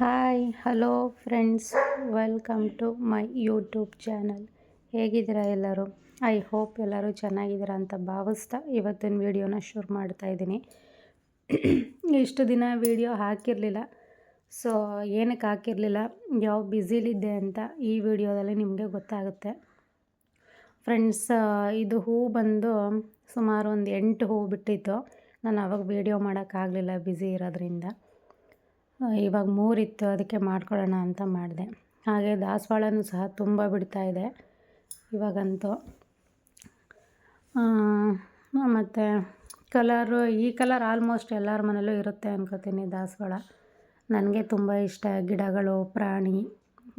Hi hello friends welcome to my YouTube channel ಹೇಗಿದ್ದೀರಾ ಎಲ್ಲರೂ? I hope ಎಲ್ಲರೂ ಚೆನ್ನಾಗಿದ್ದೀರಾ ಅಂತ ಭಾವಿಸ್ತಾ ಇವತ್ತಿನ ವೀಡಿಯೋನ ಶುರು ಮಾಡ್ತಾ ಇದ್ದೀನಿ. ಇಷ್ಟು ದಿನ ವೀಡಿಯೋ ಹಾಕಿರಲಿಲ್ಲ. ಸೊ ಏನಕ್ಕೆ ಹಾಕಿರಲಿಲ್ಲ? ಯಾವ ಬ್ಯುಸಿಲಿದ್ದೆ ಅಂತ ಈ ವಿಡಿಯೋದಲ್ಲಿ ನಿಮಗೆ ಗೊತ್ತಾಗುತ್ತೆ. ಫ್ರೆಂಡ್ಸ್ ಇದು ಹೂ ಬಂದು ಸುಮಾರು ಒಂದು ಎಂಟು ಹೂ ಬಿಟ್ಟಿತ್ತು. ನಾನು ಅವಾಗ ವೀಡಿಯೋ ಮಾಡೋಕ್ಕಾಗಲಿಲ್ಲ ಬ್ಯುಸಿ ಇರೋದ್ರಿಂದ. ಇವಾಗ ಮೂರಿತ್ತು, ಅದಕ್ಕೆ ಮಾಡ್ಕೊಳ್ಳೋಣ ಅಂತ ಮಾಡಿದೆ. ಹಾಗೆ ದಾಸವಾಳನೂ ಸಹ ತುಂಬ ಬಿಡ್ತಾ ಇದೆ ಇವಾಗಂತೂ. ಮತ್ತು ಕಲರು, ಈ ಕಲರ್ ಆಲ್ಮೋಸ್ಟ್ ಎಲ್ಲರ ಮನೇಲೂ ಇರುತ್ತೆ ಅನ್ಕೋತೀನಿ ದಾಸವಾಳ. ನನಗೆ ತುಂಬ ಇಷ್ಟ, ಗಿಡಗಳು, ಪ್ರಾಣಿ,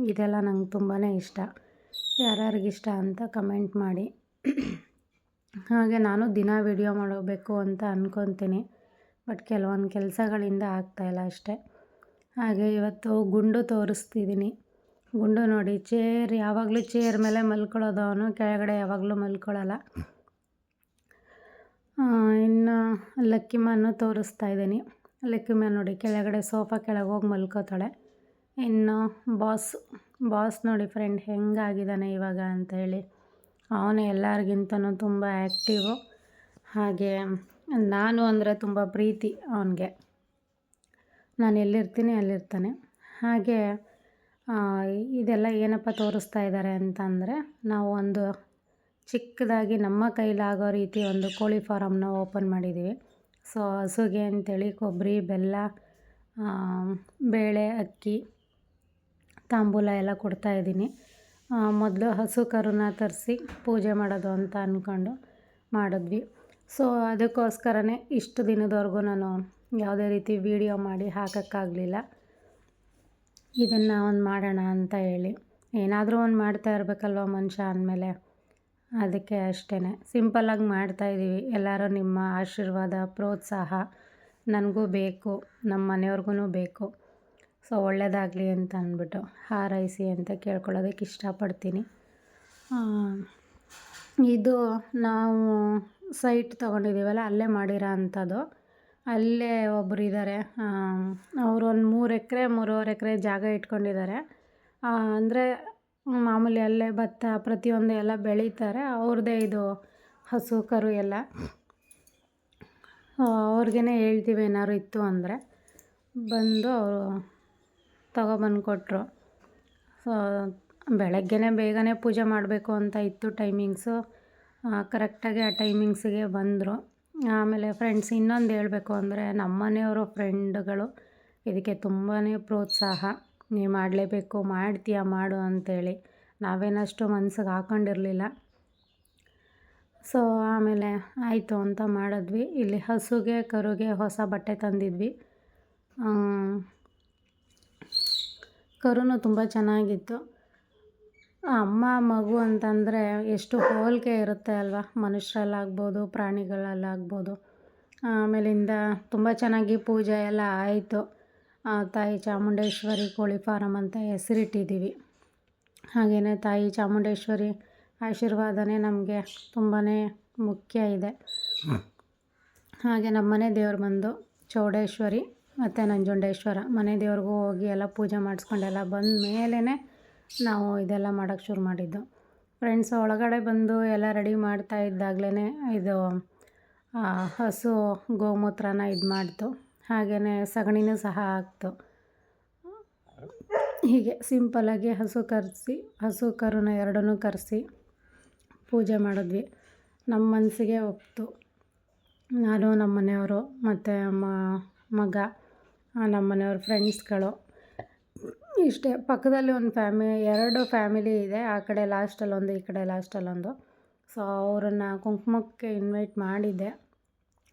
ಇದೆಲ್ಲ ನಂಗೆ ತುಂಬಾ ಇಷ್ಟ. ಯಾರ್ಯಾರಿಗಿಷ್ಟ ಅಂತ ಕಮೆಂಟ್ ಮಾಡಿ. ಹಾಗೆ ನಾನು ದಿನ ವಿಡಿಯೋ ಮಾಡಬೇಕು ಅಂತ ಅಂದ್ಕೊತೀನಿ ಬಟ್ ಕೆಲವೊಂದು ಕೆಲಸಗಳಿಂದ ಆಗ್ತಾಯಿಲ್ಲ ಅಷ್ಟೇ. ಹಾಗೆ ಇವತ್ತು ಗುಂಡು ತೋರಿಸ್ತಿದ್ದೀನಿ. ಗುಂಡು ನೋಡಿ, ಚೇರ್ ಯಾವಾಗಲೂ ಚೇರ್ ಮೇಲೆ ಮಲ್ಕೊಳ್ಳೋದು ಅವನು, ಕೆಳಗಡೆ ಯಾವಾಗಲೂ ಮಲ್ಕೊಳ್ಳಲ್ಲ. ಇನ್ನು ಲಕ್ಕಿಮನ್ನು ತೋರಿಸ್ತಾ ಇದ್ದೀನಿ. ಲಕ್ಕಿಮ ನೋಡಿ, ಕೆಳಗಡೆ ಸೋಫಾ ಕೆಳಗೆ ಹೋಗಿ ಮಲ್ಕೋತಾಳೆ. ಇನ್ನು ಬಾಸ್ ಬಾಸ್ ನೋಡಿ ಫ್ರೆಂಡ್ ಹೆಂಗಾಗಿದ್ದಾನೆ ಇವಾಗ ಅಂತ ಹೇಳಿ. ಅವನು ಎಲ್ಲರಿಗಿಂತನೂ ತುಂಬ ಆ್ಯಕ್ಟಿವು ಹಾಗೆ ನಾನು ಅಂದರೆ ತುಂಬ ಪ್ರೀತಿ ಅವನಿಗೆ. ನಾನು ಎಲ್ಲಿರ್ತೀನಿ ಅಲ್ಲಿರ್ತಾನೆ. ಹಾಗೆ ಇದೆಲ್ಲ ಏನಪ್ಪ ತೋರಿಸ್ತಾ ಇದ್ದಾರೆ ಅಂತಂದರೆ, ನಾವು ಒಂದು ಚಿಕ್ಕದಾಗಿ ನಮ್ಮ ಕೈಲಾಗೋ ರೀತಿ ಒಂದು ಕೋಳಿ ಫಾರಮ್ನ ಓಪನ್ ಮಾಡಿದ್ದೀವಿ ಸೊ, ಹಸುಗೆ ಅಂತೇಳಿ ಕೊಬ್ಬರಿ, ಬೆಲ್ಲ ಬೇಳೆ, ಅಕ್ಕಿ, ತಾಂಬೂಲ ಎಲ್ಲ ಕೊಡ್ತಾಯಿದ್ದೀನಿ ಮೊದಲು ಹಸು ಕರುನ ತರಿಸಿ ಪೂಜೆ ಮಾಡೋದು ಅಂತ ಅಂದ್ಕೊಂಡು ಮಾಡಿದ್ವಿ. ಸೊ, ಅದಕ್ಕೋಸ್ಕರನೇ ಇಷ್ಟು ದಿನದವರೆಗೂ ನಾನು ಯಾವುದೇ ರೀತಿ ವೀಡಿಯೋ ಮಾಡಿ ಹಾಕೋಕ್ಕಾಗಲಿಲ್ಲ. ಇದನ್ನು ಒಂದು ಮಾಡೋಣ ಅಂತ ಹೇಳಿ. ಏನಾದರೂ ಒಂದು ಮಾಡ್ತಾ ಇರಬೇಕಲ್ವ ಮನುಷ್ಯ ಅಂದಮೇಲೆ? ಅದಕ್ಕೆ ಅಷ್ಟೇ ಸಿಂಪಲ್ಲಾಗಿ ಮಾಡ್ತಾಯಿದ್ದೀವಿ ಎಲ್ಲರೂ ನಿಮ್ಮ ಆಶೀರ್ವಾದ, ಪ್ರೋತ್ಸಾಹ ನನಗೂ ಬೇಕು ನಮ್ಮ ಮನೆಯವ್ರಿಗೂ ಬೇಕು. ಸೊ ಒಳ್ಳೆಯದಾಗಲಿ ಅಂತ ಅಂದ್ಬಿಟ್ಟು ಹಾರೈಸಿ ಅಂತ ಕೇಳ್ಕೊಳ್ಳೋದಕ್ಕೆ ಇಷ್ಟಪಡ್ತೀನಿ. ಇದು ನಾವು ಸೈಟ್ ತೊಗೊಂಡಿದ್ದೀವಲ್ಲ ಅಲ್ಲೇ ಮಾಡಿರೋ ಅಂಥದ್ದು. ಅಲ್ಲೇ ಒಬ್ರು ಇದ್ದಾರೆ ಅವರು ಒಂದು ಮೂರು ಎಕರೆ, ಮೂರುವರೆ ಎಕರೆ ಜಾಗ ಇಟ್ಕೊಂಡಿದ್ದಾರೆ ಅಂದರೆ ಮಾಮೂಲಿ ಅಲ್ಲೇ ಭತ್ತ ಪ್ರತಿಯೊಂದು ಎಲ್ಲ ಬೆಳೀತಾರೆ. ಅವ್ರದ್ದೇ ಇದು ಹಸು, ಕರು ಎಲ್ಲ. ಅವ್ರಿಗೇ ಹೇಳ್ತೀವಿ ಏನಾದ್ರು ಇತ್ತು ಅಂದರೆ. ಬಂದು ಅವರು ತಗೊಬಂದು ಕೊಟ್ಟರು ಸೊ, ಬೆಳಗ್ಗೆನೇ ಬೇಗನೆ ಪೂಜೆ ಮಾಡಬೇಕು ಅಂತ ಇತ್ತು ಟೈಮಿಂಗ್ಸು ಕರೆಕ್ಟಾಗಿ ಆ ಟೈಮಿಂಗ್ಸಿಗೆ ಬಂದರು. ಆಮೇಲೆ ಫ್ರೆಂಡ್ಸ್ ಇನ್ನೊಂದು ಹೇಳಬೇಕು ಅಂದರೆ ನಮ್ಮನೆಯವರು ಫ್ರೆಂಡ್ಗಳು ಇದಕ್ಕೆ ತುಂಬಾ ಪ್ರೋತ್ಸಾಹ. ನೀ ಮಾಡಲೇಬೇಕು, ಮಾಡ್ತೀಯ ಮಾಡು ಅಂಥೇಳಿ ನಾವೇನಷ್ಟು ಮನ್ಸಿಗೆ ಹಾಕೊಂಡಿರಲಿಲ್ಲ. ಸೊ ಆಮೇಲೆ ಆಯಿತು ಅಂತ ಮಾಡಿದ್ವಿ. ಇಲ್ಲಿ ಹಸುಗೆ, ಕರುಗೆ ಹೊಸ ಬಟ್ಟೆ ತಂದಿದ್ವಿ. ಕರುನು ತುಂಬ ಚೆನ್ನಾಗಿತ್ತು. ಅಮ್ಮ, ಮಗು ಅಂತಂದರೆ ಎಷ್ಟು ಹೋಲಿಕೆ ಇರುತ್ತೆ ಅಲ್ವಾ? ಮನುಷ್ಯರಲ್ಲಾಗ್ಬೋದು, ಪ್ರಾಣಿಗಳಲ್ಲಾಗ್ಬೋದು. ಆಮೇಲಿಂದ ತುಂಬ ಚೆನ್ನಾಗಿ ಪೂಜೆ ಎಲ್ಲ ಆಯಿತು. ತಾಯಿ ಚಾಮುಂಡೇಶ್ವರಿ ಕೋಳಿ ಫಾರಮ್ ಅಂತ ಹೆಸರಿಟ್ಟಿದ್ದೀವಿ. ಹಾಗೆಯೇ ತಾಯಿ ಚಾಮುಂಡೇಶ್ವರಿ ಆಶೀರ್ವಾದನೇ ನಮಗೆ ತುಂಬಾ ಮುಖ್ಯ ಇದೆ. ಹಾಗೆ ನಮ್ಮ ಮನೆ ದೇವ್ರು ಬಂದು ಚೌಡೇಶ್ವರಿ ಮತ್ತು ನಂಜುಂಡೇಶ್ವರ ಮನೆ ದೇವ್ರಿಗೂ ಹೋಗಿ ಎಲ್ಲ ಪೂಜೆ ಮಾಡಿಸ್ಕೊಂಡೆಲ್ಲ ಬಂದ ಮೇಲೇ ನಾವು ಇದೆಲ್ಲ ಮಾಡೋಕ್ಕೆ ಶುರು ಮಾಡಿದ್ದು. ಫ್ರೆಂಡ್ಸ್ ಒಳಗಡೆ ಬಂದು ಎಲ್ಲ ರೆಡಿ ಮಾಡ್ತಾ ಇದ್ದಾಗಲೇ ಇದು ಹಸು ಗೋಮೂತ್ರನ ಇದು ಮಾಡ್ತು. ಹಾಗೆಯೇ ಸಗಣಿನೂ ಸಹ ಹಾಕ್ತು. ಹೀಗೆ ಸಿಂಪಲಾಗಿ ಹಸು ಕರೆಸಿ, ಹಸು ಕರುನ ಎರಡನ್ನೂ ಕರೆಸಿ ಪೂಜೆ ಮಾಡಿದ್ವಿ. ನಮ್ಮ ಮನಸ್ಸಿಗೆ ಒಪ್ತು. ನಾನು ನಮ್ಮ ಮನೆಯವರು ಮತ್ತು ಮಗ ನಮ್ಮ ಮನೆಯವ್ರ ಫ್ರೆಂಡ್ಸ್ಗಳು ಇಷ್ಟೇ. ಪಕ್ಕದಲ್ಲಿ ಒಂದು ಫ್ಯಾಮಿ, ಎರಡು ಫ್ಯಾಮಿಲಿ ಇದೆ. ಆ ಕಡೆ ಲಾಸ್ಟಲ್ಲೊಂದು ಈ ಕಡೆ ಲಾಸ್ಟಲ್ಲೊಂದು ಸೊ ಅವರನ್ನು ಕುಂಕುಮಕ್ಕೆ ಇನ್ವೈಟ್ ಮಾಡಿದ್ದೆ.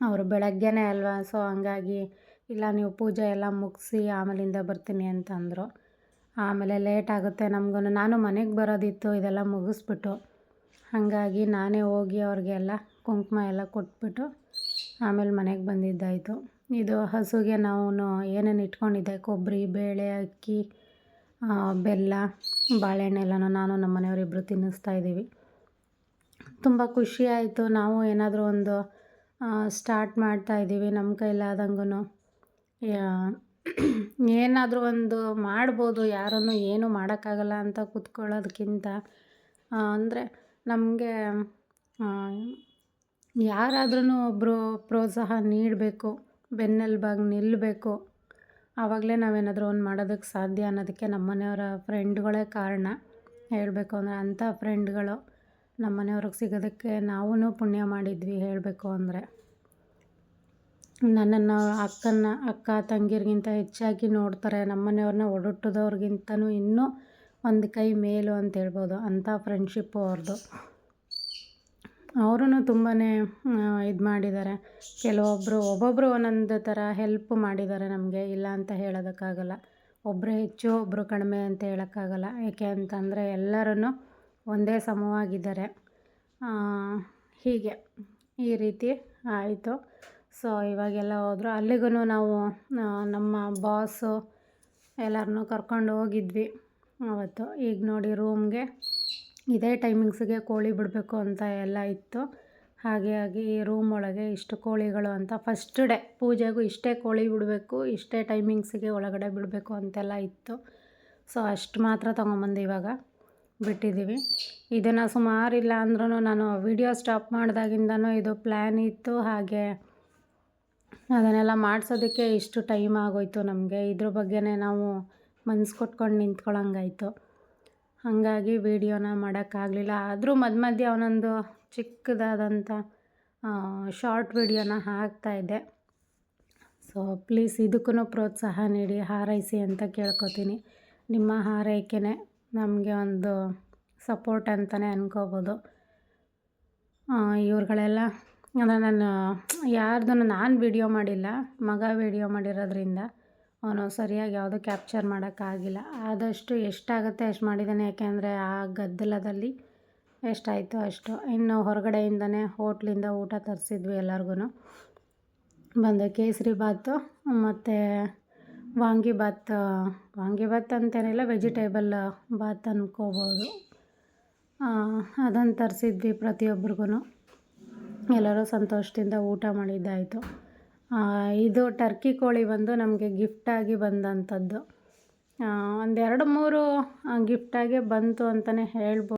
ಅವರು ಬೆಳಗ್ಗೆನೇ ಅಲ್ವಾ? ಸೊ ಹಂಗಾಗಿ, ಇಲ್ಲ, ನೀವು ಪೂಜೆ ಎಲ್ಲ ಮುಗಿಸಿ ಆಮೇಲಿಂದ ಬರ್ತೀನಿ ಅಂತಂದರು ಆಮೇಲೆ ಲೇಟ್ ಆಗುತ್ತೆ ನಮಗೂ ನಾನು ಮನೆಗೆ ಬರೋದಿತ್ತು, ಇದೆಲ್ಲ ಮುಗಿಸ್ಬಿಟ್ಟು. ಹಾಗಾಗಿ ನಾನೇ ಹೋಗಿ ಅವ್ರಿಗೆಲ್ಲ ಕುಂಕುಮ ಎಲ್ಲ ಕೊಟ್ಬಿಟ್ಟು ಆಮೇಲೆ ಮನೆಗೆ ಬಂದಿದ್ದಾಯಿತು. ಇದು ಹಸುಗೆ ನಾವು ಏನೇನು ಇಟ್ಕೊಂಡಿದ್ದೆ? ಕೊಬ್ಬರಿ, ಬೇಳೆ, ಅಕ್ಕಿ ಬೆಲ್ಲ, ಬಾಳೆಹಣ್ಣೆಲ್ಲನೂ ನಾನು ನಮ್ಮ ಮನೆಯವರಿಬ್ಬರು ತಿನ್ನಿಸ್ತಾ ಇದ್ದೀವಿ. ತುಂಬ ಖುಷಿ ಆಯಿತು. ನಾವು ಏನಾದರೂ ಒಂದು ಸ್ಟಾರ್ಟ್ ಮಾಡ್ತಾ ಇದ್ದೀವಿ ನಮ್ಮ ಕೈಲಾದಂಗೂ ಏನಾದರೂ ಒಂದು ಮಾಡ್ಬೋದು, ಯಾರನ್ನು ಏನೂ ಮಾಡೋಕ್ಕಾಗಲ್ಲ ಅಂತ ಕೂತ್ಕೊಳ್ಳೋದಕ್ಕಿಂತ ಅಂದರೆ ನಮಗೆ ಯಾರಾದ್ರೂ ಒಬ್ಬರು ಪ್ರೋತ್ಸಾಹ ನೀಡಬೇಕು, ಬೆನ್ನೆಲುಬಾಗಿ ನಿಲ್ಲಬೇಕು ಆವಾಗಲೇ ನಾವೇನಾದರೂ ಒಂದು ಮಾಡೋದಕ್ಕೆ ಸಾಧ್ಯ ಅನ್ನೋದಕ್ಕೆ ನಮ್ಮ ಮನೆಯವರ ಫ್ರೆಂಡ್ಗಳೇ ಕಾರಣ. ಹೇಳಬೇಕು ಅಂದರೆ ಅಂಥ ಫ್ರೆಂಡ್ಗಳು ನಮ್ಮ ಮನೆಯವ್ರಿಗೆ ಸಿಗೋದಕ್ಕೆ ನಾವೂ ಪುಣ್ಯ ಮಾಡಿದ್ವಿ ಹೇಳಬೇಕು ಅಂದರೆ. ನನ್ನನ್ನು ಅಕ್ಕನ ಅಕ್ಕ ತಂಗಿರಿಗಿಂತ ಹೆಚ್ಚಾಗಿ ನೋಡ್ತಾರೆ. ನಮ್ಮ ಮನೆಯವ್ರನ್ನ ಇನ್ನೂ ಒಂದು ಕೈ ಮೇಲು ಅಂತ ಹೇಳ್ಬೋದು. ಅಂಥ ಫ್ರೆಂಡ್ಶಿಪ್ಪು ಅವ್ರದ್ದು ಅವರೂ ತುಂಬಾ ಇದು ಮಾಡಿದ್ದಾರೆ ಕೆಲವೊಬ್ಬರು ಒಬ್ಬೊಬ್ಬರು ಒಂದೊಂದು ಥರ ಹೆಲ್ಪ್ ಮಾಡಿದ್ದಾರೆ ನಮಗೆ, ಇಲ್ಲ ಅಂತ ಹೇಳೋದಕ್ಕಾಗಲ್ಲ. ಒಬ್ಬರು ಹೆಚ್ಚು ಒಬ್ಬರು ಕಡಿಮೆ ಅಂತ ಹೇಳೋಕ್ಕಾಗಲ್ಲ. ಏಕೆ ಅಂತಂದರೆ ಎಲ್ಲರೂ ಒಂದೇ ಸಮವಾಗಿದ್ದಾರೆ. ಹೀಗೆ ಈ ರೀತಿ ಆಯಿತು. ಸೊ ಇವಾಗೆಲ್ಲ ಹೋದರು. ಅಲ್ಲಿಗೂ ನಾವು ನಮ್ಮ ಬಾಸು ಎಲ್ಲರನ್ನೂ ಕರ್ಕೊಂಡು ಹೋಗಿದ್ವಿ ಆವತ್ತು ಈಗ ನೋಡಿ ರೂಮ್ಗೆ ಇದೇ ಟೈಮಿಂಗ್ಸಿಗೆ ಕೋಳಿ ಬಿಡಬೇಕು ಅಂತ ಎಲ್ಲ ಇತ್ತು. ಹಾಗೆ ಆಗಿ ರೂಮ್ ಒಳಗೆ ಇಷ್ಟು ಕೋಳಿಗಳು ಅಂತ ಫಸ್ಟ್ ಡೇ ಪೂಜೆಗೂ ಇಷ್ಟೇ ಕೋಳಿ ಬಿಡಬೇಕು, ಇಷ್ಟೇ ಟೈಮಿಂಗ್ಸಿಗೆ ಒಳಗಡೆ ಬಿಡಬೇಕು ಅಂತೆಲ್ಲ ಇತ್ತು. ಸೊ ಅಷ್ಟು ಮಾತ್ರ ತೊಗೊಂಬಂದು ಇವಾಗ ಬಿಟ್ಟಿದ್ದೀವಿ. ಇದನ್ನು ಸುಮಾರು ಇಲ್ಲ ಅಂದ್ರೂ ನಾನು ವಿಡಿಯೋ ಸ್ಟಾಪ್ ಮಾಡಿದಾಗಿಂದನೂ ಇದು ಪ್ಲ್ಯಾನ್ ಇತ್ತು. ಹಾಗೆ ಅದನ್ನೆಲ್ಲ ಮಾಡಿಸೋದಕ್ಕೆ ಇಷ್ಟು ಟೈಮ್ ಆಗೋಯಿತು ನಮಗೆ. ಇದ್ರ ಬಗ್ಗೆನೇ ನಾವು ಮನ್ಸು ಕೊಟ್ಕೊಂಡು ನಿಂತ್ಕೊಳ್ಳೋಂಗಾಯ್ತು ಹಾಗಾಗಿ ವೀಡಿಯೋನ ಮಾಡೋಕ್ಕಾಗಲಿಲ್ಲ. ಆದರೂ ಮಧ್ಯ ಮಧ್ಯೆ ಒಂದೊಂದು ಚಿಕ್ಕದಾದಂಥ ಶಾರ್ಟ್ ವೀಡಿಯೋನ ಹಾಕ್ತಾಯಿದ್ದೆ ಸೊ ಪ್ಲೀಸ್ ಇದಕ್ಕೂ ಪ್ರೋತ್ಸಾಹ ನೀಡಿ, ಹಾರೈಸಿ ಅಂತ ಕೇಳ್ಕೊತೀನಿ. ನಿಮ್ಮ ಹಾರೈಕೆನೇ ನಮಗೆ ಒಂದು ಸಪೋರ್ಟ್ ಅಂತಲೇ ಅನ್ಕೋಬೋದು. ಇವ್ರುಗಳೆಲ್ಲ ಅಂದರೆ ನಾನು ಯಾರ್ದೂ ನಾನು ವೀಡಿಯೋ ಮಾಡಿಲ್ಲ, ಮಗ ವೀಡಿಯೋ ಮಾಡಿರೋದ್ರಿಂದ. ಅವನು ಸರಿಯಾಗಿ ಯಾವುದೂ ಕ್ಯಾಪ್ಚರ್ ಮಾಡೋಕ್ಕಾಗಿಲ್ಲ. ಆದಷ್ಟು ಎಷ್ಟಾಗುತ್ತೆ ಅಷ್ಟು ಮಾಡಿದ್ದಾನೆ. ಯಾಕೆಂದರೆ ಆ ಗದ್ದಲದಲ್ಲಿ ಎಷ್ಟಾಯಿತು ಅಷ್ಟು. ಇನ್ನು ಹೊರಗಡೆಯಿಂದನೇ ಹೋಟ್ಲಿಂದ ಊಟ ತರಿಸಿದ್ವಿ ಎಲ್ಲರಿಗೂ ಬಂದು ಕೇಸರಿ ಭಾತು ಮತ್ತು ವಾಂಗಿಭಾತ್ ವಾಂಗಿಭಾತ್ ಅಂತೇನಿಲ್ಲ, ವೆಜಿಟೇಬಲ್ ಬಾತ್ ಅಂದ್ಕೋಬೋದು ಅದನ್ನು ತರಿಸಿದ್ವಿ ಪ್ರತಿಯೊಬ್ರಿಗೂ ಎಲ್ಲರೂ ಸಂತೋಷದಿಂದ ಊಟ ಮಾಡಿದ್ದಾಯಿತು. ಇದು ಟರ್ಕಿ ಕೋಳಿ ಬಂದು ನಮಗೆ ಗಿಫ್ಟಾಗಿ ಬಂದಂಥದ್ದು ಒಂದೆರಡು ಮೂರು ಗಿಫ್ಟಾಗೆ ಬಂತು ಅಂತಲೇ ಹೇಳ್ಬೋದು.